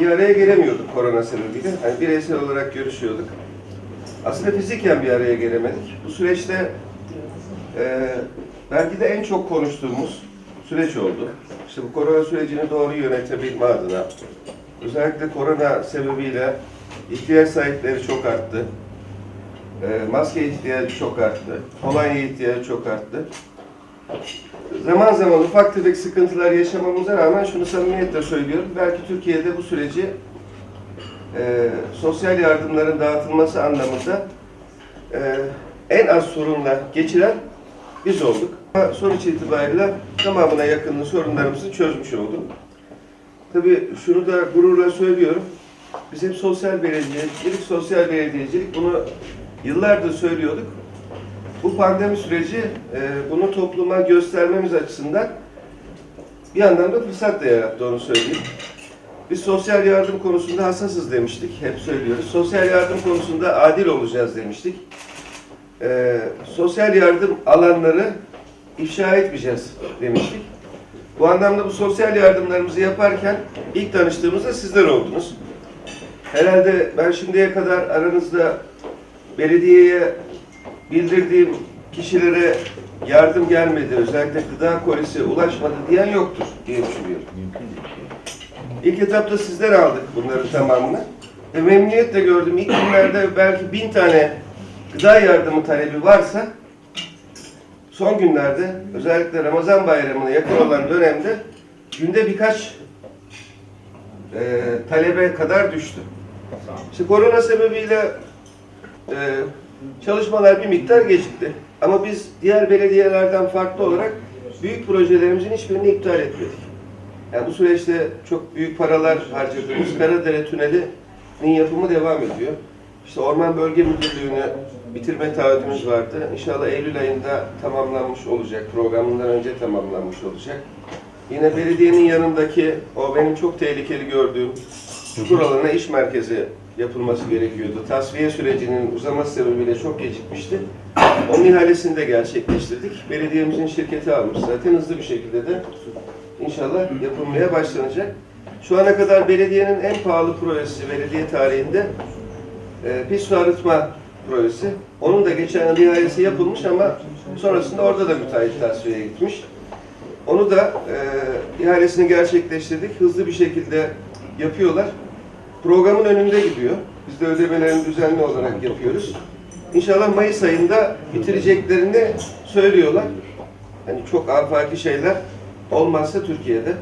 bir araya gelemiyorduk korona sebebiyle. Hani bireysel olarak görüşüyorduk. Aslında fiziken bir araya gelemedik. Bu süreçte e, belki de en çok konuştuğumuz süreç oldu. İşte bu korona sürecini doğru yönetebilme adına özellikle korona sebebiyle ihtiyaç sahipleri çok arttı. E, maske ihtiyacı çok arttı. Kolonya ihtiyacı çok arttı. Zaman zaman ufak tefek sıkıntılar yaşamamıza rağmen şunu samimiyetle söylüyorum. Belki Türkiye'de bu süreci e, sosyal yardımların dağıtılması anlamında e, en az sorunla geçiren biz olduk. Sonuç itibariyle tamamına yakınını sorunlarımızı çözmüş olduk. Tabii şunu da gururla söylüyorum. Biz hep sosyal belediyecilik, sosyal belediyecilik bunu yıllardır söylüyorduk. Bu pandemi süreci e, bunu topluma göstermemiz açısından bir anlamda fırsat da yarattı onu söyleyeyim. Biz sosyal yardım konusunda hassasız demiştik, hep söylüyoruz. Sosyal yardım konusunda adil olacağız demiştik. E, sosyal yardım alanları ifşa etmeyeceğiz demiştik. Bu anlamda bu sosyal yardımlarımızı yaparken ilk tanıştığımızda sizler oldunuz. Herhalde ben şimdiye kadar aranızda belediyeye bildirdiğim kişilere yardım gelmedi, özellikle gıda kolisi ulaşmadı diyen yoktur diye düşünüyorum. İlk etapta sizler aldık bunların tamamını. Ve memnuniyetle gördüm ilk günlerde belki bin tane gıda yardımı talebi varsa son günlerde özellikle Ramazan bayramına yakın olan dönemde günde birkaç e, talebe kadar düştü. İşte korona sebebiyle e, çalışmalar bir miktar gecikti. Ama biz diğer belediyelerden farklı olarak büyük projelerimizin hiçbirini iptal etmedik. Yani bu süreçte çok büyük paralar harcadığımız Karadere Tüneli'nin yapımı devam ediyor. İşte Orman Bölge Müdürlüğü'nü bitirme taahhüdümüz vardı. İnşallah Eylül ayında tamamlanmış olacak. Programından önce tamamlanmış olacak. Yine belediyenin yanındaki o benim çok tehlikeli gördüğüm çukur alana iş merkezi yapılması gerekiyordu. Tasfiye sürecinin uzaması sebebiyle çok gecikmişti. Onun ihalesini de gerçekleştirdik. Belediyemizin şirketi almış zaten hızlı bir şekilde de inşallah yapılmaya başlanacak. Şu ana kadar belediyenin en pahalı projesi belediye tarihinde e, pis su arıtma projesi. Onun da geçen yıl ihalesi yapılmış ama sonrasında orada da müteahhit tasfiyeye gitmiş. Onu da e, ihalesini gerçekleştirdik. Hızlı bir şekilde yapıyorlar. Programın önünde gidiyor. Biz de ödemelerini düzenli olarak yapıyoruz. İnşallah Mayıs ayında bitireceklerini söylüyorlar. Hani çok afaki şeyler olmazsa Türkiye'de